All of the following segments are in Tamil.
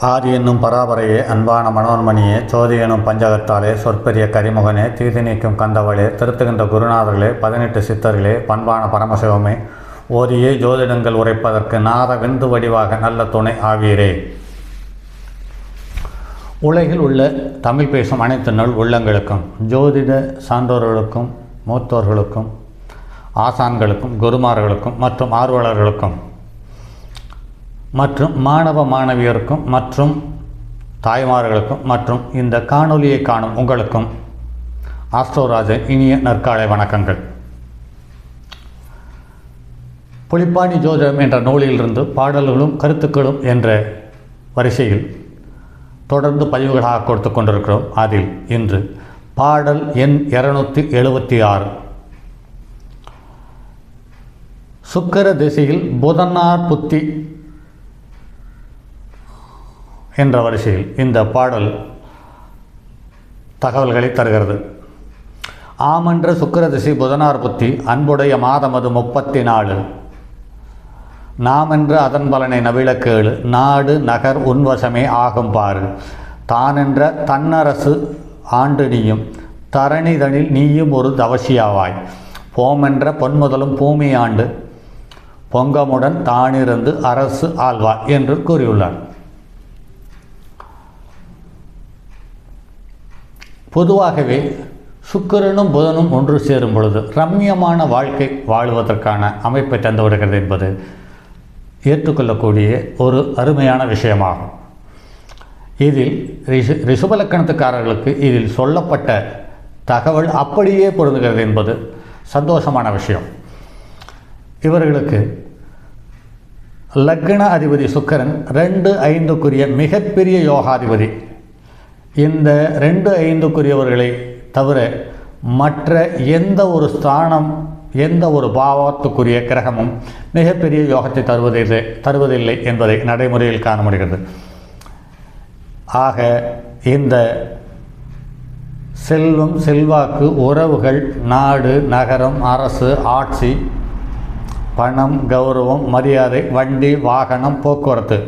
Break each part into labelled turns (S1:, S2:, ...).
S1: ஆதி என்னும் பராபரையே அன்பான மனோன்மணியே சோதி என்னும் பஞ்சகத்தாலே சொற்பெரிய கரிமுகனே தீதி நீக்கும் கந்தவளே திருத்துகின்ற குருநாதர்களே பதினெட்டு சித்தர்களே பண்பான பரமசிவமே ஓரியே ஜோதிடங்கள் உரைப்பதற்கு நாத விந்து வடிவாக நல்ல துணை ஆவீரே. உலகில் உள்ள தமிழ் பேசும் அனைத்து நல் உள்ளங்களுக்கும் ஜோதிட சான்றோர்களுக்கும் மூத்தோர்களுக்கும் ஆசான்களுக்கும் குருமார்களுக்கும் மற்றும் ஆர்வலர்களுக்கும் மற்றும் மாணவ மாணவியருக்கும் மற்றும் தாய்மார்களுக்கும் மற்றும் இந்த காணொலியை காணும் உங்களுக்கும் ஆஸ்ட்ரோராஜன் இனிய நற்காலை வணக்கங்கள். புலிப்பாணி ஜோதிடம் என்ற நூலிலிருந்து பாடல்களும் கருத்துக்களும் என்ற வரிசையில் தொடர்ந்து பதிவுகளாக கொடுத்து கொண்டிருக்கிறோம். அதில் இன்று பாடல் எண் இருநூற்றி எழுபத்தி ஆறு. சுக்கர திசையில் புதனார் புத்தி என்ற வரிசையில் இந்த பாடல் தகவல்களை தருகிறது. ஆமன்ற சுக்கரதிசி புதனார் புத்தி அன்புடைய மாதம் அது முப்பத்தி நாலு நாமென்று அதன் பலனை நவிழ கேளு நாடு நகர் உன்வசமே ஆகும் பாரு. தானென்ற தன்னரசு ஆண்டு நீயும் தரணிதனில் நீயும் ஒரு தவசியாவாய். போமென்ற பொன்முதலும் பூமி ஆண்டு பொங்கமுடன் தானிருந்து அரசு ஆழ்வார் என்று கூறியுள்ளார். பொதுவாகவே சுக்கரனும் புதனும் ஒன்று சேரும் பொழுது ரம்மியமான வாழ்க்கை வாழ்வதற்கான அமைப்பை தந்து விடுகிறது என்பது ஏற்றுக்கொள்ளக்கூடிய ஒரு அருமையான விஷயமாகும். இதில் ரிஷு ரிஷுபலக்கணத்துக்காரர்களுக்கு இதில் சொல்லப்பட்ட தகவல் அப்படியே பொருந்துகிறது என்பது சந்தோஷமான விஷயம். இவர்களுக்கு லக்ன அதிபதி சுக்கரன் ரெண்டு ஐந்துக்குரிய மிகப்பெரிய யோகாதிபதி இந்த ரெண்டு ஐந்துக்குரியவர்களை தவிர மற்ற எந்த ஒரு ஸ்தானம் எந்த ஒரு பாவத்துக்குரிய கிரகமும் மிகப்பெரிய யோகத்தை தருவதில்லை தருவதில்லை என்பதை நடைமுறையில் காண முடிகிறது ஆக இந்த செல்வம் செல்வாக்கு உறவுகள் நாடு நகரம் அரசு ஆட்சி பணம் கௌரவம் மரியாதை வண்டி வாகனம் போக்குவரத்து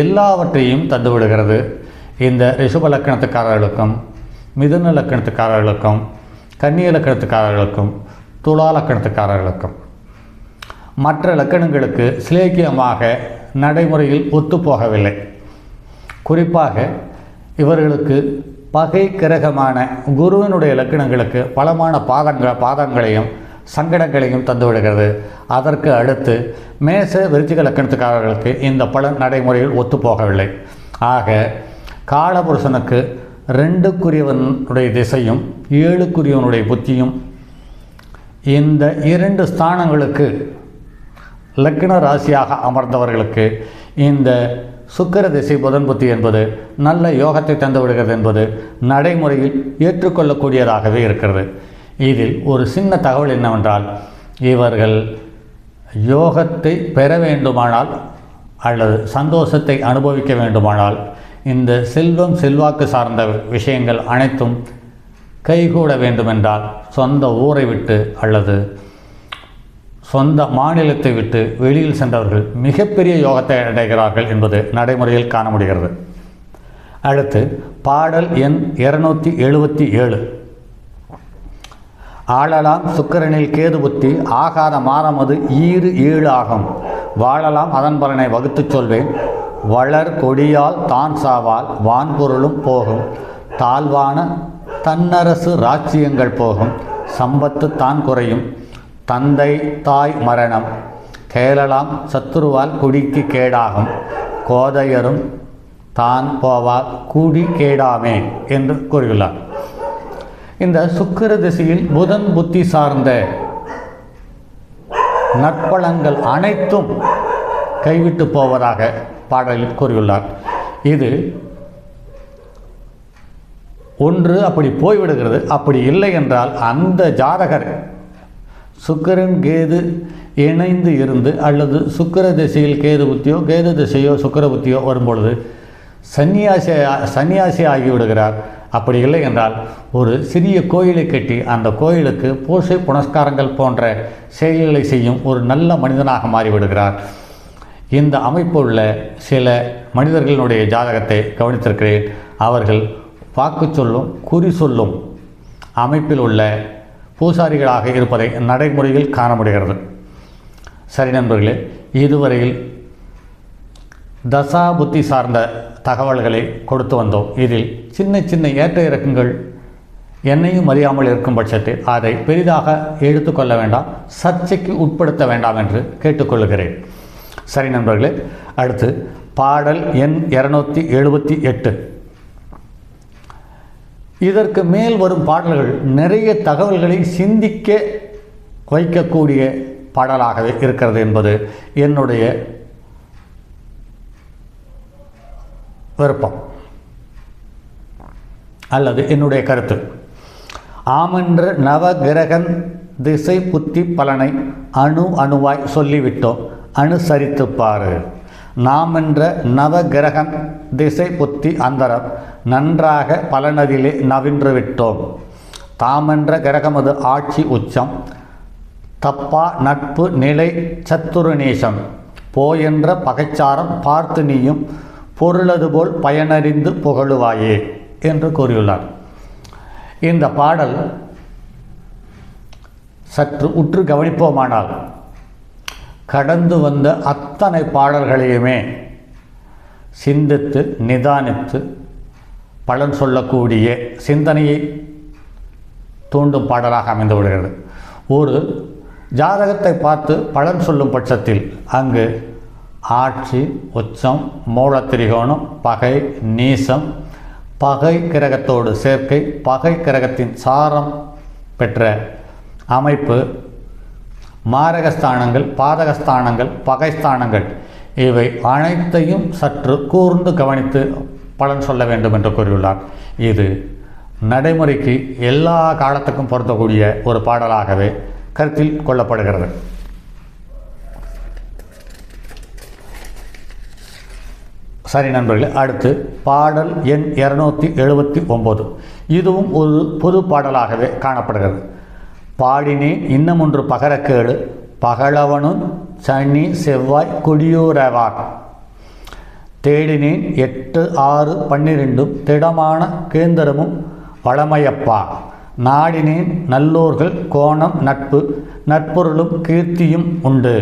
S1: எல்லாவற்றையும் தந்துவிடுகிறது. இந்த ரிஷப லக்கணத்துக்காரர்களுக்கும் மிதுன லக்கணத்துக்காரர்களுக்கும் கன்னிய லக்கணத்துக்காரர்களுக்கும் துலா லக்கணத்துக்காரர்களுக்கும். மற்ற லக்கணங்களுக்கு சிலேக்கியமாக நடைமுறையில் ஒத்துப்போகவில்லை குறிப்பாக இவர்களுக்கு பகை கிரகமான குருவினுடைய லக்கணங்களுக்கு பலமான பாதங்கள் பாதங்களையும் சங்கடங்களையும் தந்துவிடுகிறது அதற்கு அடுத்து மேச விருச்சிக லக்கணத்துக்காரர்களுக்கு இந்த பலன் நடைமுறையில் ஒத்துப்போகவில்லை ஆக காலபுருஷனுக்கு ரெண்டுக்குரியவனுடைய திசையும் ஏழுக்குரியவனுடைய புத்தியும் இந்த இரண்டு ஸ்தானங்களுக்கு லக்ன ராசியாக அமர்ந்தவர்களுக்கு இந்த சுக்கர திசை புதன் புத்தி என்பது நல்ல யோகத்தை தந்து விடுகிறது என்பது நடைமுறையில் ஏற்றுக்கொள்ளக்கூடியதாகவே இருக்கிறது. இதில் ஒரு சின்ன தகவல் என்னவென்றால் இவர்கள் யோகத்தை பெற வேண்டுமானால் அல்லது சந்தோஷத்தை அனுபவிக்க வேண்டுமானால் இந்த செல்வம் செல்வாக்கு சார்ந்த விஷயங்கள் அனைத்தும் கைகூட வேண்டுமென்றால் சொந்த ஊரை விட்டு அல்லது சொந்த மாநிலத்தை விட்டு வெளியில் சென்றவர்கள் மிகப்பெரிய யோகத்தை அடைகிறார்கள் என்பது நடைமுறையில் காண முடிகிறது. அடுத்து பாடல் எண் இருநூற்றி எழுபத்தி ஏழு. ஆளலாம் சுக்கரனில் கேது புத்தி ஆகாத மாறமது ஈறு ஏழு ஆகும். வாழலாம் அதன் பலனை வகுத்துச் சொல்வேன். வளர் கொடியால் தான் சாவால் வான்பொருளும் போகும். தாழ்வான தன்னரசு ராச்சியங்கள் போகும். சம்பத்து தான் குறையும். தந்தை தாய் மரணம். கேளலாம் சத்துருவால் குடிக்கு கேடாகும். கோதையரும் தான் போவால் கூடி கேடாமே என்று கூறியுள்ளார் இந்த சுக்கிர திசையில் புதன் புத்தி சார்ந்த நற்பலங்கள் அனைத்தும் கைவிட்டு போவதாக பாடலில் கூறியுள்ளார். இது ஒன்று அப்படி போய்விடுகிறது அப்படி இல்லை என்றால் அந்த ஜாதகர் சுக்கரன் கேது இணைந்து இருந்து அல்லது சுக்கர திசையில் கேது புத்தியோ கேது திசையோ சுக்கர புத்தியோ வரும்பொழுது சன்னியாசி சன்னியாசி ஆகிவிடுகிறார். அப்படி இல்லை என்றால் ஒரு சிறிய கோயிலை கட்டி அந்த கோயிலுக்கு பூசை புனஸ்காரங்கள் போன்ற செயல்களை செய்யும் ஒரு நல்ல மனிதனாக மாறிவிடுகிறார். இந்த அமைப்புள்ள சில மனிதர்களினுடைய ஜாதகத்தை கவனித்திருக்கிறேன். அவர்கள் வாக்கு சொல்லும் குறி சொல்லும் அமைப்பில் உள்ள பூசாரிகளாக இருப்பதை நடைமுறையில் காண முடிகிறது சரி நண்பர்களே இதுவரையில் தசா புத்தி சார்ந்த தகவல்களை கொடுத்து வந்தோம். இதில் சின்ன சின்ன ஏற்ற இறக்கங்கள் என்னையும் அறியாமல் இருக்கும் பட்சத்தில் அதை பெரிதாக எடுத்துக்கொள்ள வேண்டாம் சர்ச்சைக்கு உட்படுத்த வேண்டாம் என்று கேட்டுக்கொள்கிறேன். சரி நண்பர்களே அடுத்து பாடல் எண் இரநூத்தி எழுபத்தி எட்டு. இதற்கு மேல் வரும் பாடல்கள் நிறைய தகவல்களை சிந்திக்க வைக்கக்கூடிய பாடலாகவே இருக்கிறது என்பது என்னுடைய விருப்பம் அல்லது என்னுடைய கருத்து. ஆமென்ற நவகிரகன் திசை புத்தி பலனை அணு அணுவாய் சொல்லிவிட்டோம். அனுசரித்து பாரு நாம் என்ற நவகிரகம் திசை புத்தி அந்தரம் நன்றாக பலனதிலே நவின்று விட்டோம் தாமென்ற கிரகமது ஆட்சி உச்சம். தப்பா நட்பு நிலை சத்துருநீசம். போயென்ற பகைச்சாரம் பார்த்து நீயும் பொருளது போல் பயனறிந்து புகழுவாயே என்று கூறியுள்ளார். இந்த பாடல் சற்று உற்று கவனிப்போமானால் கடந்து வந்த அத்தனை பாடல்களையுமே சிந்தித்து நிதானித்து பலன் சொல்லக்கூடிய சிந்தனையை தூண்டும் பாடலாக அமைந்து விடுகிறது. ஒரு ஜாதகத்தை பார்த்து பலன் சொல்லும் பட்சத்தில் அங்கு ஆட்சி உச்சம் மூலத்திரிகோணம் பகை நீசம் பகை கிரகத்தோடு சேர்க்கை பகை கிரகத்தின் சாரம் பெற்ற அமைப்பு மாரகஸ்தானங்கள் பாதகஸ்தானங்கள் பகைஸ்தானங்கள். இவை அனைத்தையும் சற்று கூர்ந்து கவனித்து பலன் சொல்ல வேண்டும் என்று கூறியுள்ளார். இது நடைமுறைக்கு எல்லா காலத்துக்கும் பொருத்தக்கூடிய ஒரு பாடலாகவே கருத்தில் கொள்ளப்படுகிறது. சரி நண்பர்களே அடுத்து பாடல் எண் இரநூத்தி எழுபத்தி ஒம்பது. இதுவும் ஒரு பொது பாடலாகவே காணப்படுகிறது. பாடினேன் இன்னும் ஒன்று பகரக்கேடு பகலவனும் சனி செவ்வாய் கொடியூரவார். தேடினேன் எட்டு ஆறு பன்னிரெண்டும் திடமான கேந்திரமும் வளமையப்பா. நாடினேன் நல்லோர்கள் கோணம் நட்பு நட்பொருளும் கீர்த்தியும் உண்டு.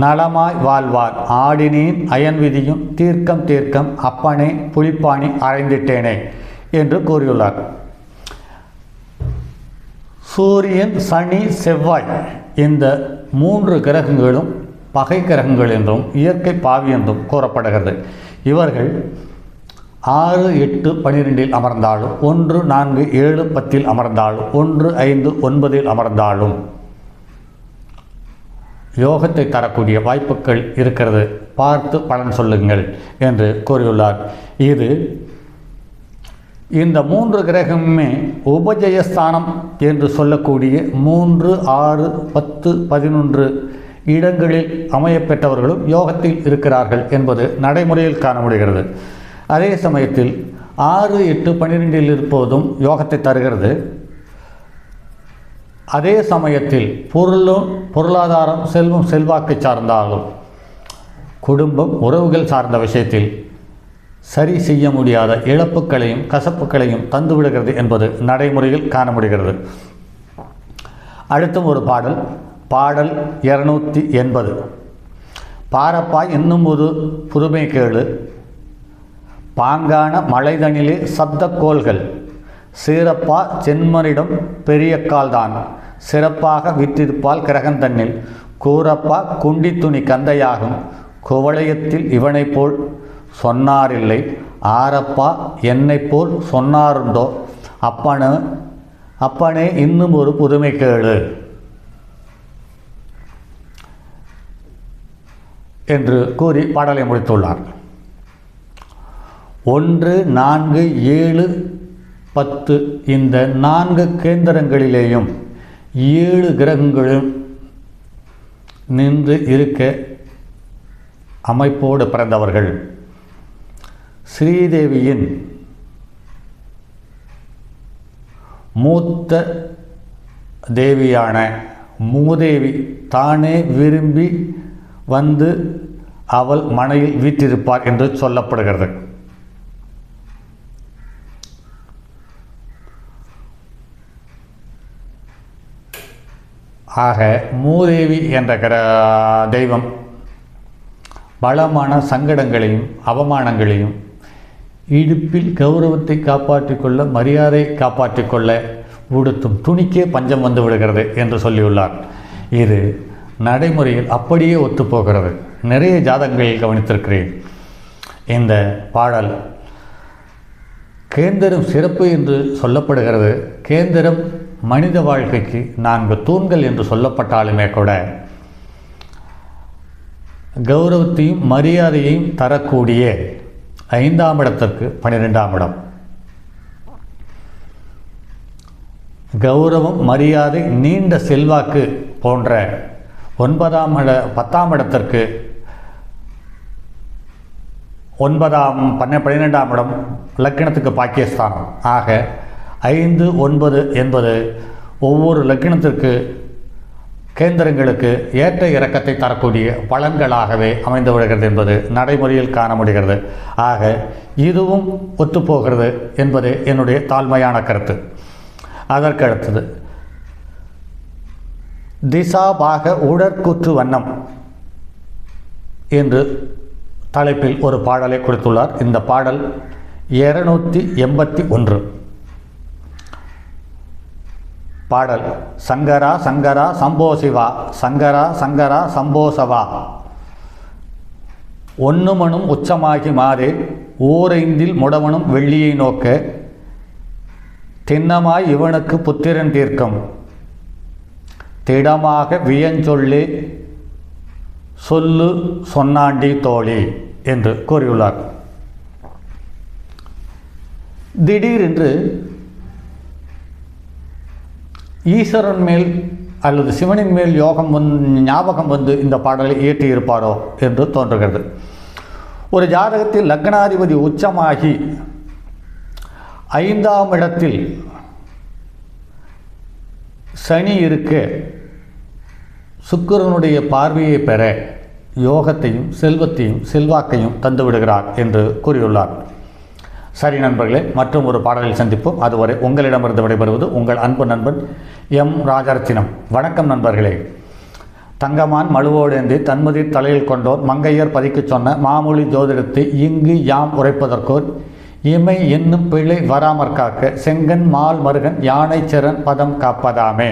S1: நலமாய் வாழ்வார். ஆடினேன் அயன் விதியும் தீர்க்கம் தீர்க்கம் அப்பனே புலிப்பாணி அடைந்திட்டேனே என்று கூறியுள்ளார். சூரியன் சனி செவ்வாய் இந்த மூன்று கிரகங்களும் பகை கிரகங்கள் என்றும் இயற்கை பாவி என்றும் கூறப்படுகிறது. இவர்கள் ஆறு எட்டு பனிரெண்டில் அமர்ந்தாலும் ஒன்று நான்கு ஏழு பத்தில் அமர்ந்தாலும் ஒன்று ஐந்து ஒன்பதில் அமர்ந்தாலும் யோகத்தை தரக்கூடிய வாய்ப்புகள் இருக்கிறது. பார்த்து பலன் சொல்லுங்கள் என்று கூறியுள்ளார். இது இந்த மூன்று கிரகமுமே உபஜயஸ்தானம் என்று சொல்லக்கூடிய மூன்று ஆறு பத்து பதினொன்று இடங்களில் அமையப்பெற்றவர்களும் யோகத்தில் இருக்கிறார்கள் என்பது நடைமுறையில் காண முடிகிறது அதே சமயத்தில் ஆறு எட்டு பன்னிரெண்டில் இருப்பதும் யோகத்தை தருகிறது. அதே சமயத்தில் பொருளும் பொருளாதாரம் செல்வம் செல்வாக்கு சார்ந்தாலும் குடும்பம் உறவுகள் சார்ந்த விஷயத்தில் சரி செய்ய முடியாத இழப்புகளையும் கசப்புகளையும் தந்துவிடுகிறது என்பது நடைமுறையில் காண முடிகிறது அடுத்தும் ஒரு பாடல் பாடல் இருநூத்தி எண்பது. பாரப்பா இன்னும் ஒரு புதுமை கேளு. பாங்கான மலைதனிலே சப்தக்கோள்கள் சீரப்பா சென்மனிடம் பெரிய கால்தான். சிறப்பாக விற்றிருப்பால் கிரகந்தன்னில் கூரப்பா குண்டி துணி கந்தையாகும். குவளையத்தில் இவனைப் போல் சொன்னாரில்லை. ஆரப்பா என்னை போல் சொன்னாருண்டோ? அப்பனு அப்பனே இன்னும் ஒரு புதுமை கேளு என்று கூறி பாடலை முடித்துள்ளார். ஒன்று நான்கு ஏழு பத்து இந்த நான்கு கேந்திரங்களிலேயும் ஏழு கிரகங்களும் நின்று இருக்க அமைப்போடு பிறந்தவர்கள். ஸ்ரீதேவியின் மூத்த தேவியான மூதேவி தானே விரும்பி வந்து அவள் மனையில் வீற்றிருப்பார் என்று சொல்லப்படுகிறது. ஆக மூதேவி என்ற கிர தெய்வம் பலமான சங்கடங்களையும் அவமானங்களையும் இடுப்பில் கௌரவத்தை காப்பாற்றிக் கொள்ள மரியாதை காப்பாற்றிக் கொள்ள உடுத்தும் துணிக்கே பஞ்சம் வந்து விடுகிறது என்று சொல்லியுள்ளார். இது நடைமுறையில் அப்படியே ஒத்துப்போகிறது. நிறைய ஜாதகங்களில் கவனித்திருக்கிறேன். இந்த பாடல் கேந்திரம் சிறப்பு என்று சொல்லப்படுகிறது. கேந்திரம் மனித வாழ்க்கைக்கு நான்கு தூண்கள் என்று சொல்லப்பட்டாலுமே கூட கௌரவத்தையும் மரியாதையையும் தரக்கூடிய ஐந்தாம் இடத்திற்கு பன்னிரெண்டாம் இடம். கௌரவம் மரியாதை நீண்ட செல்வாக்கு போன்ற ஒன்பதாம் இட பத்தாம் இடத்திற்கு ஒன்பதாம் பன்ன பன்னிரெண்டாம் இடம் லக்கணத்துக்கு பாக்கியஸ்தானம். ஆக ஐந்து ஒன்பது என்பது ஒவ்வொரு லக்கணத்திற்கு கேந்திரங்களுக்கு ஏற்ற இறக்கத்தை தரக்கூடிய பலன்களாகவே அமைந்து விடுகிறது என்பது நடைமுறையில் காண முடிகிறது ஆக இதுவும் ஒத்துப்போகிறது என்பது என்னுடைய தாழ்மையான கருத்து. அதற்கு அடுத்தது திசாபாக உடற்குற்று வண்ணம் என்று தலைப்பில் ஒரு பாடலை கொடுத்துள்ளார். இந்த பாடல் இருநூற்றி எண்பத்தி ஒன்று. பாடல். சங்கரா சங்கரா சம்போ சிவா. சங்கரா சங்கரா சம்போசவா ஒன்னுமனும் உச்சமாகி மாறு ஊரைந்தில் முடவனும் வெள்ளியை நோக்க திண்ணமாய் இவனுக்கு புத்திரன் தீர்க்கம். திடமாக வியஞ்சொல்லி சொல்லு சொன்னாண்டி தோழி என்று கூறியுள்ளார். திடீரென்று ஈஸ்வரன் மேல் அல்லது சிவனின் மேல் யோகம் வந் ஞாபகம் வந்து இந்த பாடலை இயற்றியிருப்பாரோ என்று தோன்றுகிறது. ஒரு ஜாதகத்தில் லக்னாதிபதி உச்சமாகி ஐந்தாம் இடத்தில் சனி இருக்க சுக்கிரனுடைய பார்வையை பெற யோகத்தையும் செல்வத்தையும் செல்வாக்கையும் தந்துவிடுகிறார் என்று கூறியுள்ளார். சரி நண்பர்களே மற்றும் ஒரு பாடலில் சந்திப்போம். அதுவரை உங்களிடமிருந்து விடைபெறுவது உங்கள் அன்பு நண்பன் எம் ராஜரத்தினம். வணக்கம் நண்பர்களே. தங்கமான் மழுவோடேந்தி தன்மதி தலையில் கொண்டோர் மங்கையர் பதிக்கச் சொன்ன மாமொழி ஜோதிடத்தை இங்கு யாம் உரைப்பதற்கோர் இமை என்னும் பிழை வராமற் காக்க செங்கன் மால் மருகன் யானை சிறன் பதம் காப்பதாமே.